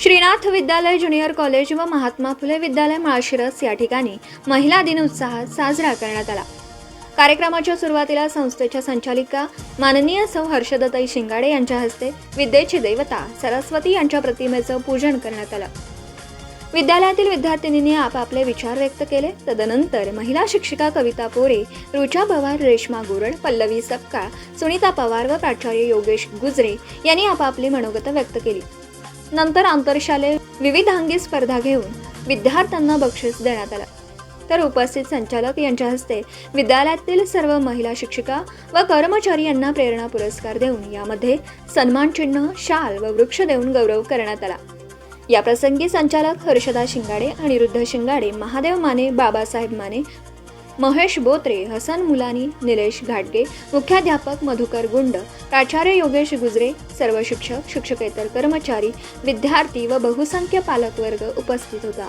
श्रीनाथ विद्यालय junior college व महात्मा फुले विद्यालय माळशिरस या ठिकाणी महिला दिन उत्साहात साजरा करण्यात आला. कार्यक्रमाच्या सुरुवातीला संस्थेच्या संचालिका माननीय सौ हर्षदताई शिंगाडे यांच्या हस्ते विद्येची देवता सरस्वती यांच्या प्रतिमेचं पूजन करण्यात आलं. विद्यालयातील विद्यार्थिनींनी आपापले विचार व्यक्त केले. तदनंतर महिला शिक्षिका कविता पोरे रुचा पवार रेश्मा गोरड पल्लवी सपकाळ सुनीता पवार व प्राचार्य योगेश गुजरे यांनी आपापली मनोगत व्यक्त केली. नंतर आंतरशालेय विविधांगी स्पर्धा घेऊन विद्यार्थ्यांना बक्षीस देण्यात आलं. तर उपस्थित संचालक यांच्या हस्ते विद्यालयातील सर्व महिला शिक्षिका व कर्मचारी यांना प्रेरणा पुरस्कार देऊन यामध्ये सन्मान चिन्ह शाल व वृक्ष देऊन गौरव करण्यात आला. या प्रसंगी संचालक हर्षदा शिंगाडे अनिरुद्ध शिंगाडे महादेव माने बाबासाहेब माने महेश बोत्रे हसन मुलानी निलेश घाटगे मुख्याध्यापक मधुकर गुंड प्राचार्य योगेश गुजरे सर्व शिक्षक शिक्षकेतर कर्मचारी विद्यार्थी व बहुसंख्य पालकवर्ग उपस्थित होता.